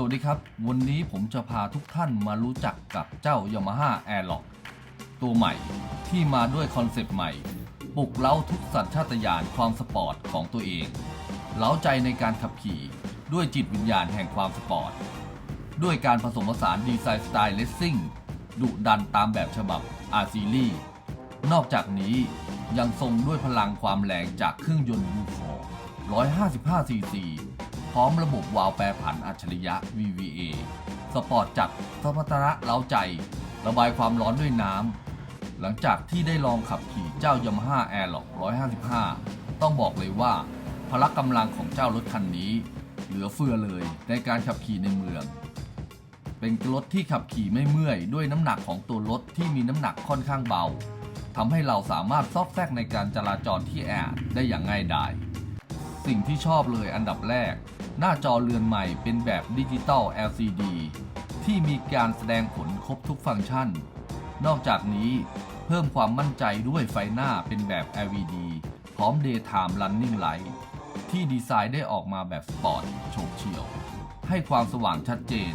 สวัสดีครับ วันนี้ผมจะพาทุกท่านมารู้จักกับเจ้า Yamaha Airlock ตัวใหม่ที่มาด้วยคอนเซปต์ใหม่ ปลุกเล้าทุกสัญชาตญาณความสปอร์ตของตัวเอง เล้าใจในการขับขี่ด้วยจิตวิญญาณแห่งความสปอร์ต ด้วยการผสมผสานดีไซน์สไตล์เลสซิ่งดุดันตามแบบฉบับ R Series นอกจากนี้ยังทรงด้วยพลังความแรงจากเครื่องยนต์ V4 155 cc พร้อมระบบวาล์วแปรผันอัจฉริยะ VVA สปอร์ตจัดสมรรถนะเล้าใจ ระบายความร้อนด้วยน้ำ หลังจากที่ได้ลองขับขี่เจ้า Yamaha Airlock 155 ต้องบอกเลยว่า พละกำลังของเจ้ารถคันนี้ เหลือเฟือเลยในการขับขี่ในเมือง เป็นรถที่ขับขี่ไม่เมื่อยด้วยน้ำหนักของตัวรถที่มีน้ำหนักค่อนข้างเบาทำให้เราสามารถซอกแซกในการจราจรที่แออัดได้อย่างง่ายดาย สิ่งที่ชอบเลยอันดับแรก หน้าจอเรือนใหม่เป็นแบบดิจิตอล LCD ที่มีการแสดงผลครบทุกฟังก์ชัน นอกจากนี้เพิ่มความมั่นใจด้วยไฟหน้าเป็นแบบ LED พร้อม Daytime Running Light ที่ดีไซน์ได้ออกมาแบบสปอร์ตโฉบเฉี่ยว ให้ความสว่างชัดเจน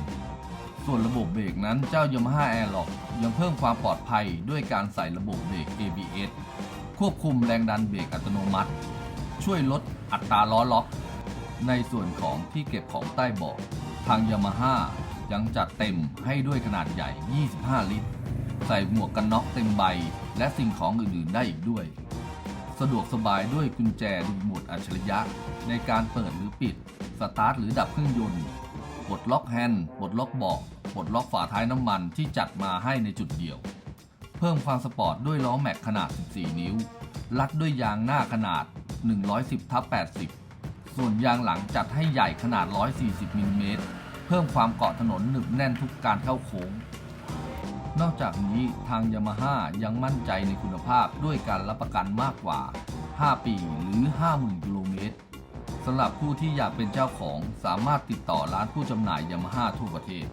ส่วนระบบเบรกนั้นเจ้า Yamaha Airlock ยังเพิ่มความปลอดภัยด้วยการใส่ระบบเบรก ABS ควบคุมแรงดันเบรกอัตโนมัติ ช่วยลดอัตราล้อล็อก ในส่วนของที่เก็บของใต้เบาะทาง Yamaha ยังจัดเต็มให้ด้วยขนาดใหญ่ 25 ลิตร ใส่หมวกกันน็อกเต็มใบ และสิ่งของอื่นๆได้อีกด้วย สะดวกสบายด้วยกุญแจรีโมทอัจฉริยะ ในการเปิดหรือปิด สตาร์ทหรือดับเครื่องยนต์ปลดล็อกแฮนด์ปลดล็อกเบาะปลดล็อกฝาท้ายน้ำมันที่จัดมาให้ในจุดเดียว เพิ่มความสปอร์ตด้วยล้อแม็กขนาด 14 นิ้วรัดด้วยยางหน้าขนาด 110ทับ80 ส่วนยางหลังจัดให้ใหญ่ขนาด 140มิลลิเมตร เพิ่มความเกาะถนนหนึบแน่นทุกการเข้าโค้ง นอกจากนี้ทางยามาฮ่ายังมั่นใจในคุณภาพด้วยการรับประกันมากกว่า 5 ปีหรือ 50,000กิโลเมตรสำหรับผู้ที่อยากเป็นเจ้าของสามารถติดต่อร้านผู้จำหน่ายยามาฮ่าทั่วประเทศ